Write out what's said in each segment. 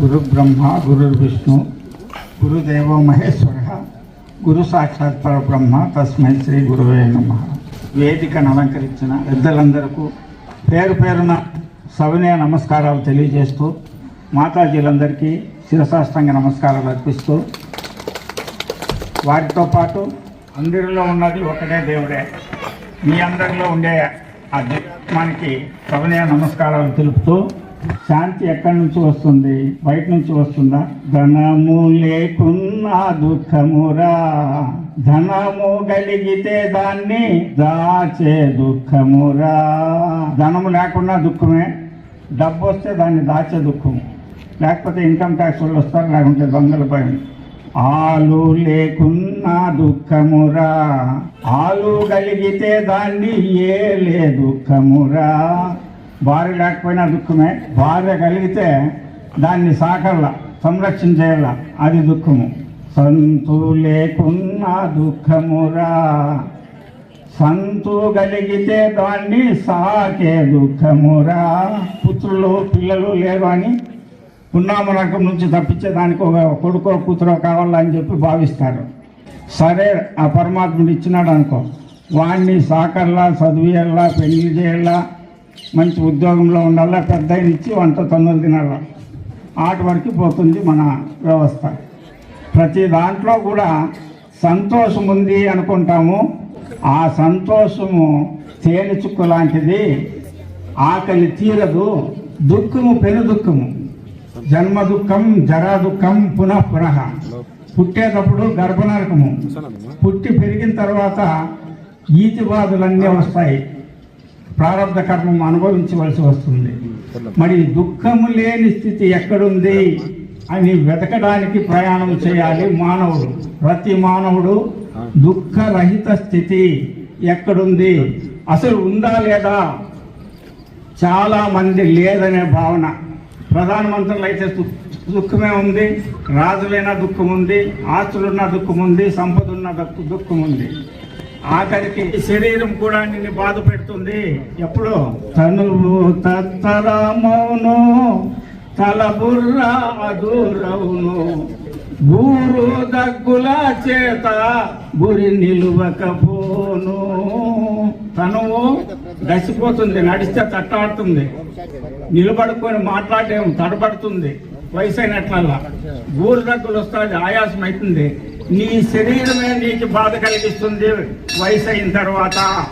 గురు బ్రహ్మ గురు విష్ణు గురుదేవో మహేశ్వర గురు సాక్షాత్ పరబ్రహ్మ తస్మై శ్రీ గురువే నమ. వేదికను అలంకరించిన పెద్దలందరకు పేరు పేరున సవినయ నమస్కారాలు తెలియజేస్తూ మాతాజీలందరికీ శిరసాష్టంగ నమస్కారాలు అర్పిస్తూ వాటితో పాటు అందరిలో ఉన్నది ఒకటే దేవుడే. మీ అందరిలో ఉండే ఆ దైవాత్మానికి సవినయ నమస్కారాలు తెలుపుతూ శాంతి ఎక్కడి నుంచి వస్తుంది? బయట నుంచి వస్తుందా? ధనము లేకున్నా దుఃఖమురా. ధనము కలిగితే దాన్ని దాచే దుఃఖమురా. ధనము లేకుండా దుఃఖమే డబ్బు వస్తే దాన్ని దాచే దుఃఖం లేకపోతే ఇన్కమ్ ట్యాక్స్ వాళ్ళు వస్తారు లేకుంటే దొంగల పైన. ఆలు లేకున్నా దుఃఖమురా. ఆలు కలిగితే దాన్ని ఏలే దుఃఖమురా. భార్య లేకపోయినా దుఃఖమే. భార్య కలిగితే దాన్ని సాకల్ల సంరక్షణ చేయాల అది దుఃఖము. సంతు లేకున్నా దుఃఖమురా. సంతు కలిగితే దాన్ని సాకే దుఃఖమురా. పుత్రులు పిల్లలు లేరు అని పున్నామ రకం నుంచి తప్పించేదానికి ఒక కొడుకో కూతురో కావాలని చెప్పి భావిస్తారు. సరే ఆ పరమాత్ముడు ఇచ్చినాడు అనుకో. వాణ్ణి సాకర్లా చదివేయాలా పెళ్ళి చేయాలా మంచి ఉద్యోగంలో ఉండాలా పెద్ద ఇచ్చి వంట తొందరలు తినాల? ఆటి వరకు పోతుంది మన వ్యవస్థ. ప్రతి దాంట్లో కూడా సంతోషం ఉంది అనుకుంటాము. ఆ సంతోషము తేనె చుక్క లాంటిది ఆకలి తీరదు దుఃఖము పెను దుఃఖము. జన్మ దుఃఖం జరా దుఃఖం పునః పునః. పుట్టేటప్పుడు గర్భనరకము పుట్టి పెరిగిన తర్వాత ఈతి బాధలన్నీ వస్తాయి. ప్రారంభ కర్మం అనుభవించవలసి వస్తుంది. మరి దుఃఖము లేని స్థితి ఎక్కడుంది? అని వెతకడానికి ప్రయాణం చేయాలి మానవుడు. ప్రతి మానవుడు దుఃఖరహిత స్థితి ఎక్కడుంది? అసలు ఉందా లేదా? చాలా మంది లేదనే భావన. ప్రధానమంత్రులు అయితే దుఃఖమే ఉంది. రాజులైన దుఃఖం ఉంది ఆస్తులున్న దుఃఖం ఉంది సంపద ఉన్న దుఃఖం ఉంది ఆఖరికి శరీరం కూడా నిన్ను బాధ పెడుతుంది. ఎప్పుడు? తనువు తత్తరమౌను తల బుర్ర అదూరవును. గూరు దగ్గుల చేత గురి నిలువకపోను. తనువు దసిపోతుంది నడిస్తే తట్టాడుతుంది నిలబడుకొని మాట్లాడేం తడబడుతుంది. వయసు అయినట్లల్లా గూరు దగ్గులు వస్తుంది ఆయాసం అవుతుంది నీ శరీరమే నీకు బాధ కలిగిస్తుంది. వయసు అయిన తర్వాత.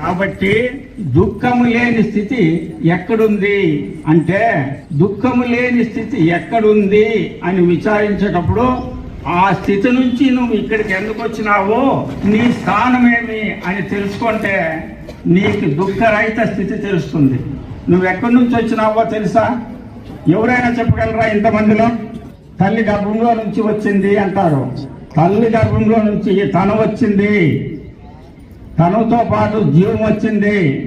కాబట్టి దుఃఖము లేని స్థితి ఎక్కడుంది? అంటే దుఃఖము లేని స్థితి ఎక్కడుంది అని విచారించేటప్పుడు ఆ స్థితి నుంచి నువ్వు ఇక్కడికి ఎందుకు వచ్చినావో నీ స్థానమేమి అని తెలుసుకుంటే నీకు దుఃఖరహిత స్థితి తెలుస్తుంది. నువ్వు ఎక్కడి నుంచి వచ్చినావో తెలుసా? ఎవరైనా చెప్పగలరా ఇంతమందిలో? తల్లి గర్భంలో నుంచి వచ్చింది అంటారు. తల్లి గర్భంలో నుంచి తను వచ్చింది. తనతో పాటు జీవం వచ్చింది.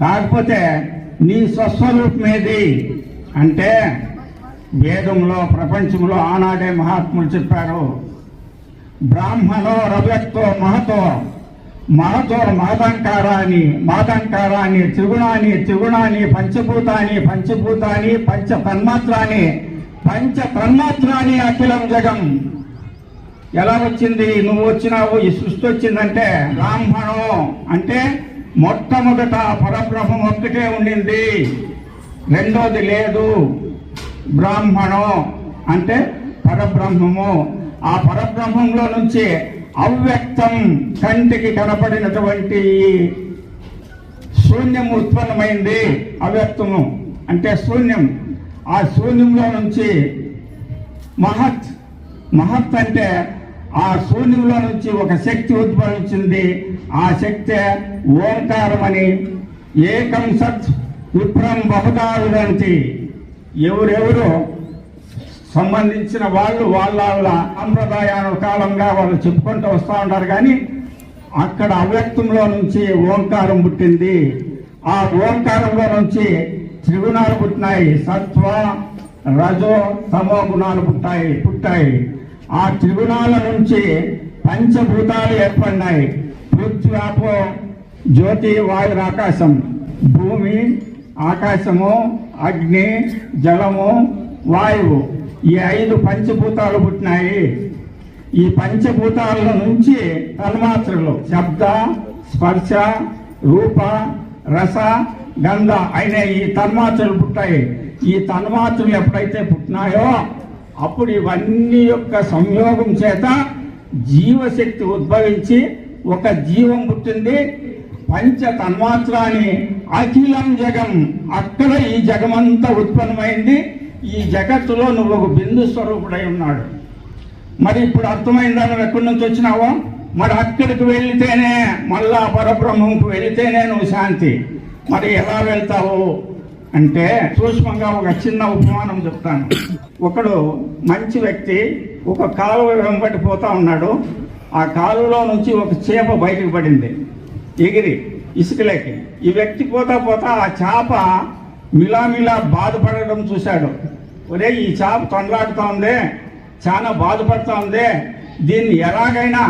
కాకపోతే నీ స్వస్వరూపమేది? అంటే వేదంలో ప్రపంచంలో ఆనాడే మహాత్ములు చెప్పారు బ్రాహ్మణో రవ్యక్తో మహతో మహతో మహదంకారాన్ని మాదంకారాన్ని త్రిగుణాన్ని త్రిగుణాన్ని పంచభూతాన్ని పంచభూతాన్ని పంచ తన్మాత్రాన్ని పంచ తన్మాత్రాన్ని అఖిలం జగం. ఎలా వచ్చింది? నువ్వు వచ్చినావు ఈ సృష్టి వచ్చిందంటే బ్రాహ్మణం. అంటే మొట్టమొదట పరబ్రహ్మం ఒక్కటే ఉండింది. రెండోది లేదు. బ్రాహ్మణం. అంటే పరబ్రహ్మము. ఆ పరబ్రహ్మంలో నుంచి అవ్యక్తం కంటికి కనపడినటువంటి శూన్యం ఉత్పన్నమైంది. అవ్యక్తము. అంటే శూన్యం. ఆ శూన్యంలో నుంచి మహత్ మహత్ అంటే ఆ శూన్యంలో నుంచి ఒక శక్తి ఉద్భవించింది. ఆ శక్తి ఓంకారం అని ఏకం సత్ విప్రం బహుదారుడంతి ఎవరెవరు సంబంధించిన వాళ్ళు వాళ్ళ వాళ్ళ కాలంగా వాళ్ళు చెప్పుకుంటూ వస్తూ ఉంటారు. కానీ అక్కడ అవ్యక్తంలో నుంచి ఓంకారం పుట్టింది. ఆ ఓంకారంలో నుంచి త్రిగుణాలు పుట్టినాయి. సత్వ రజో తమో గుణాలు పుట్టాయి పుట్టాయి. ఆ త్రిగుణాల నుంచి పంచభూతాలు ఏర్పడినాయి. పృథ్వాపో జ్యోతి వాయు ఆకాశం. భూమి ఆకాశము అగ్ని జలము వాయువు. ఈ ఐదు పంచభూతాలు పుట్టినాయి. ఈ పంచభూతాల నుంచి తన్మాత్రలు శబ్ద స్పర్శ రూప రస గంధ అయిన ఈ తన్మాత్రలు పుట్టాయి. ఈ తన్మాత్రలు ఎప్పుడైతే పుట్టినాయో అప్పుడు ఇవన్నీ యొక్క సంయోగం చేత జీవశక్తి ఉద్భవించి ఒక జీవం పుట్టింది. పంచ తన్మాత్రాన్ని అఖిలం జగం. అక్కడ ఈ జగమంతా ఉత్పన్నమైంది. ఈ జగత్తులో నువ్వు ఒక బిందు స్వరూపుడై ఉన్నాడు. మరి ఇప్పుడు అర్థమైందా? నువ్వు ఎక్కడి నుంచి వచ్చినావో? మరి అక్కడికి వెళితేనే మళ్ళా పరబ్రహ్మంకు వెళితేనే నువ్వు శాంతి. మరి ఎలా వెళ్తావు? అంటే సూక్ష్మంగా ఒక చిన్న ఉపమానం చెప్తాను. ఒకడు మంచి వ్యక్తి ఒక కాలువ వెంబడి పోతా ఉన్నాడు. ఆ కాలువలో నుంచి ఒక చేప బయటకు పడింది. ఎగిరి ఇసుకలేకి. ఈ వ్యక్తి పోతా పోతా ఆ చేప మిలామిలా బాధపడడం చూశాడు. ఒరే ఈ చేప తొండలాడుతూ ఉంది చాలా బాధపడుతూ ఉంది దీన్ని ఎలాగైనా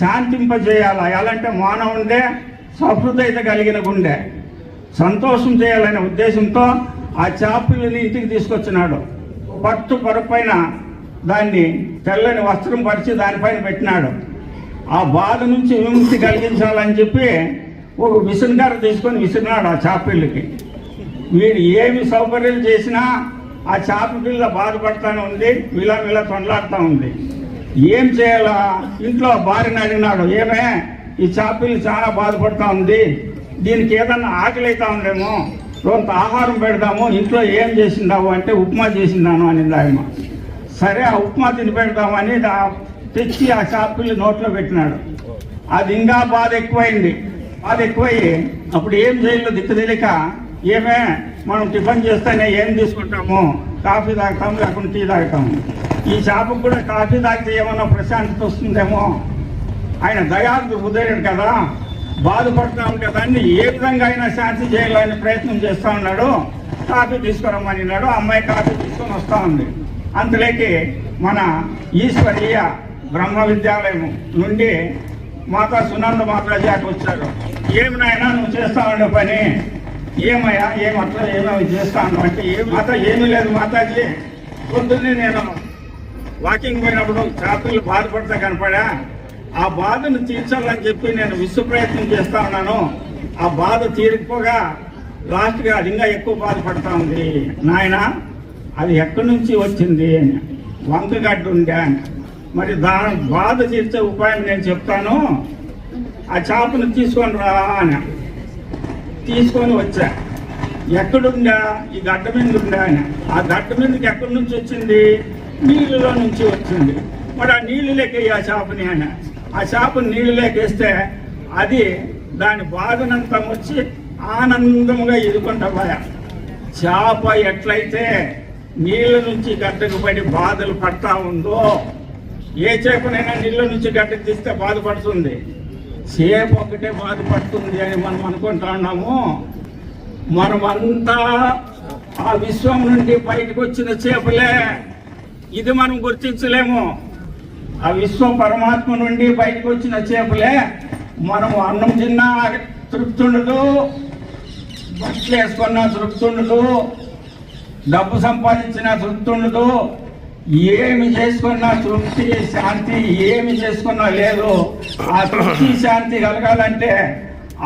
శాంతింపజేయాలా? ఎలాంటి మానవుండే సహృదయత కలిగిన గుండె. సంతోషం చేయాలనే ఉద్దేశంతో ఆ చేపలని ఇంటికి తీసుకొచ్చినాడు. పట్టు పొరపైన దాన్ని తెల్లని వస్త్రం పరిచి దానిపైన పెట్టినాడు. ఆ బాధ నుంచి విముక్తి కలిగించాలని చెప్పి ఒక విసురుగారు తీసుకొని విసిరినాడు ఆ చేపళ్ళకి వీడు ఏమి సౌకర్యం చేసినా ఆ చేప పిల్ల బాధపడతానే ఉంది మిలా మిలా తొండలాడుతూ ఉంది. ఏం చేయాలా? ఇంట్లో భార్యని అడిగినాడు ఏమే ఈ చేప చాలా బాధపడతా ఉంది దీనికి ఏదన్నా ఆకలి అవుతా ఉందేమో కొంత ఆహారం పెడదాము ఇంట్లో ఏం చేసిందావు అంటే ఉప్మా చేసిందాను అనింది ఆయమ్మ సరే ఆ ఉప్మా తిని పెడదామని తెచ్చి ఆ చేప నోట్లో పెట్టినాడు. అది ఇంకా బాధ ఎక్కువైంది. బాధ ఎక్కువయ్యి అప్పుడు ఏం చేయాలో దిక్కు తెలియక ఏమే మనం టిఫిన్ చేస్తేనే ఏం తీసుకుంటాము? కాఫీ తాగుతాము లేకుంటే టీ తాగుతాము. ఈ షాపుకు కూడా కాఫీ తాగితే ఏమన్నా ప్రశాంతత వస్తుందేమో? ఆయన దయార్థ హృదయుడు కదా. బాధపడుతున్నాం కదా దాన్ని ఏ విధంగా అయినా శాంతి చేయాలని ప్రయత్నం చేస్తూ ఉన్నాడు. కాఫీ తీసుకురమ్మనినాడు అమ్మాయి కాఫీ తీసుకొని వస్తూ ఉంది. అందులోకి మన ఈశ్వరీయ బ్రహ్మ విద్యాలయం నుండి మాతా సునంద మాతాజీ అటు వచ్చారు. ఏమి నాయనా నువ్వు చేస్తా ఉండే పని? ఏమయ్యా ఏం అట్లా చేస్తా చేస్తాను అంటే ఏం మాత ఏమీ లేదు మాతాజీ. పొద్దున్నే నేను వాకింగ్ పోయినప్పుడు చేపలు బాధపడతా కనపడా. ఆ బాధను తీర్చాలని చెప్పి నేను విశ్వ ప్రయత్నం చేస్తా ఉన్నాను. ఆ బాధ తీరకపోగా లాస్ట్గా అది ఇంకా ఎక్కువ బాధపడతా ఉంది. నాయన అది ఎక్కడి నుంచి వచ్చింది? అని వంకగడ్డ ఉందా? అని మరి దాని బాధ తీర్చే ఉపాయం నేను చెప్తాను. ఆ చేపను తీసుకొని రా అని తీసుకొని వచ్చా. ఎక్కడుందా? ఈ గడ్డ మీద ఉందా అని ఆ గడ్డ మీదకి ఎక్కడి నుంచి వచ్చింది? నీళ్ళలో నుంచి వచ్చింది. మరి ఆ నీళ్ళు లెక్క ఆ చేపని ఆయన ఆ చేప నీళ్ళు లేకేస్తే అది దాని బాధనంతా వచ్చి ఆనందముగా ఎదుర్కొంటా చేప ఎట్లయితే నీళ్ళ నుంచి గడ్డకు పడి బాధలు పడతా ఉందో ఏ చేపనైనా నీళ్ళ నుంచి గడ్డకు తీస్తే బాధపడుతుంది. చేప ఒకటే బాధపడుతుంది అని మనం అనుకుంటా ఉన్నాము. మనమంతా ఆ విశ్వం నుండి బయటకు వచ్చిన చేపలే. ఇది మనం గుర్తించలేము. ఆ విశ్వ పరమాత్మ నుండి బయటకు వచ్చిన చేపలే మనం అన్నం తిన్నా తృప్తి ఉండదు బట్టలు వేసుకున్నా తృప్తి ఉండదు డబ్బు సంపాదించిన తృప్తి ఉండదు ఏమి చేసుకున్నా తృప్తి శాంతి ఏమి చేసుకున్నా లేదు. ఆ తృప్తి శాంతి కలగాలంటే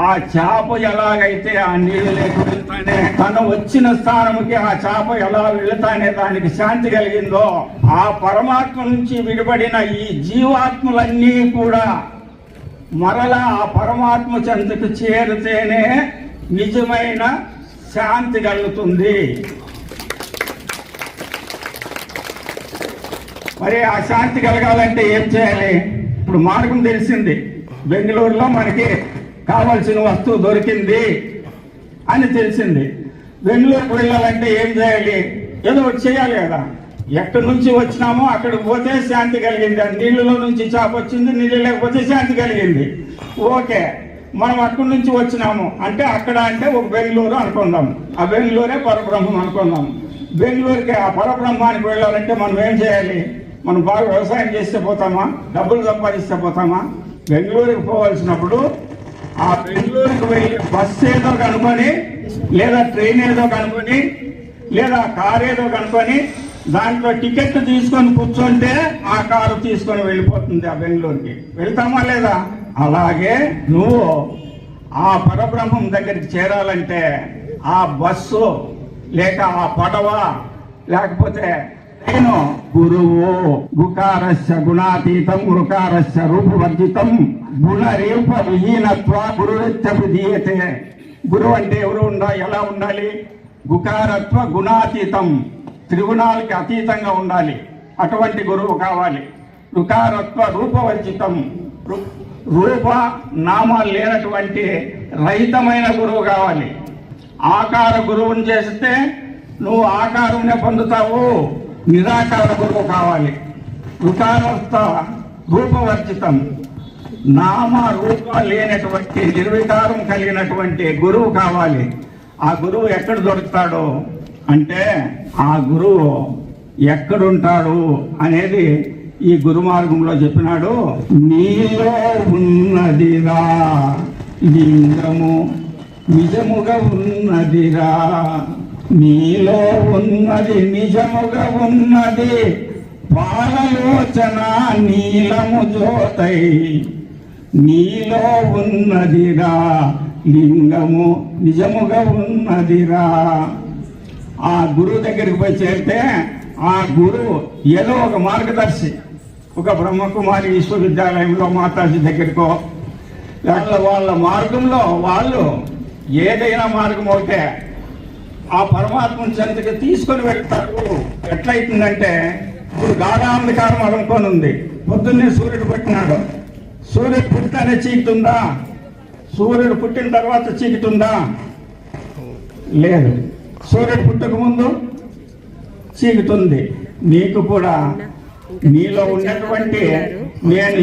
ఆ చేప ఎలాగైతే ఆ నీళ్ళు లేకుండానే తను వచ్చిన స్థానముకి ఆ చేప ఎలా వెళుతానే దానికి శాంతి కలిగిందో ఆ పరమాత్మ నుంచి విడిపడిన ఈ జీవాత్మలన్నీ కూడా మరలా ఆ పరమాత్మ చెంతకు చేరితేనే నిజమైన శాంతి కలుగుతుంది. మరి ఆ శాంతి కలగాలంటే ఏం చేయాలి? ఇప్పుడు మార్గం తెలిసింది. బెంగళూరులో మనకి కావాల్సిన వస్తువు దొరికింది అని తెలిసింది. బెంగళూరుకు వెళ్ళాలంటే ఏం చేయాలి? ఏదో ఒకటి చేయాలి కదా. ఎక్కడి నుంచి వచ్చినామో అక్కడికి పోతే శాంతి కలిగింది. ఆ నీళ్ళలో నుంచి చేప వచ్చింది నీళ్ళు లేకపోతే శాంతి కలిగింది. ఓకే మనం అక్కడి నుంచి వచ్చినాము. అంటే అక్కడ అంటే ఒక బెంగళూరు అనుకుందాం. ఆ బెంగళూరే పరబ్రహ్మం అనుకుందాం. బెంగళూరుకి ఆ పరబ్రహ్మానికి వెళ్ళాలంటే మనం ఏం చేయాలి? మనం బాగా వ్యవసాయం చేస్తే పోతామా? డబ్బులు సంపాదిస్తే పోతామా? బెంగళూరుకి పోవాల్సినప్పుడు ఆ బెంగళూరుకు వెళ్ళి బస్ ఏదో కనుక్కొని లేదా ట్రైన్ ఏదో కనుక్కొని లేదా కార్ ఏదో కనుక్కొని దాంట్లో టికెట్ తీసుకొని కూర్చుంటే ఆ కారు తీసుకొని వెళ్ళిపోతుంది ఆ బెంగళూరుకి. వెళ్తామా లేదా? అలాగే నువ్వు ఆ పరబ్రహ్మం దగ్గరికి చేరాలంటే ఆ బస్సు లేక ఆ పడవ లేకపోతే నేను గురువు గుకారస్య గుణాతీతం రుకారస్య రూపవర్జితం. గుణరేప విహీనత్వ గురురిత్య విధీయతే గురువు అంటే ఎవరు ఉండా ఎలా ఉండాలి? గుకారత్వ గుణాతీతం. త్రిగుణాలకి అతీతంగా ఉండాలి. అటువంటి గురువు కావాలి. రుకారత్వ రూపవర్జితం. రూప నామాలు లేనటువంటి రహితమైన గురువు కావాలి. ఆకార గురువుని చేస్తే నువ్వు ఆకారంనే పొందుతావు. నిరాకార గురువు కావాలి. రుకారత్వ రూపవర్జితం. నామ రూప లేనటువంటి నిర్వికారం కలిగినటువంటి గురువు కావాలి. ఆ గురువు ఎక్కడ దొరుకుతాడు? అంటే ఆ గురువు ఎక్కడుంటాడు అనేది ఈ గురు మార్గంలో చెప్పినాడు. నీలో ఉన్నదిరా లింగము నిజముగా ఉన్నదిరా. నీలో ఉన్నది నిజముగా ఉన్నది. పాలలోచన నీలము జ్యోతై. నీలో ఉన్నదిరా లింగము నిజముగా ఉన్నదిరా. ఆ గురువు దగ్గరికి పోయి చేరితే ఆ గురువు ఏదో ఒక మార్గదర్శి ఒక బ్రహ్మకుమారి విశ్వవిద్యాలయంలో మాతాజీ దగ్గరకో లేకపోతే వాళ్ళ మార్గంలో వాళ్ళు ఏదైనా మార్గం అయితే ఆ పరమాత్మని చెంతకి తీసుకొని వెళ్తారు. ఎట్లయితుందంటే ఇప్పుడు గాఢాంధకారం అనుకోనుంది. ఉంది పొద్దున్నే సూర్యుడు పెట్టినాడు. సూర్యుడు పుట్టినే చీకుతుందా? సూర్యుడు పుట్టిన తర్వాత చీకుతుందా? లేదు. సూర్యుడు పుట్టక ముందు చీకుతుంది. నీకు కూడా నీలో ఉన్నటువంటి నేను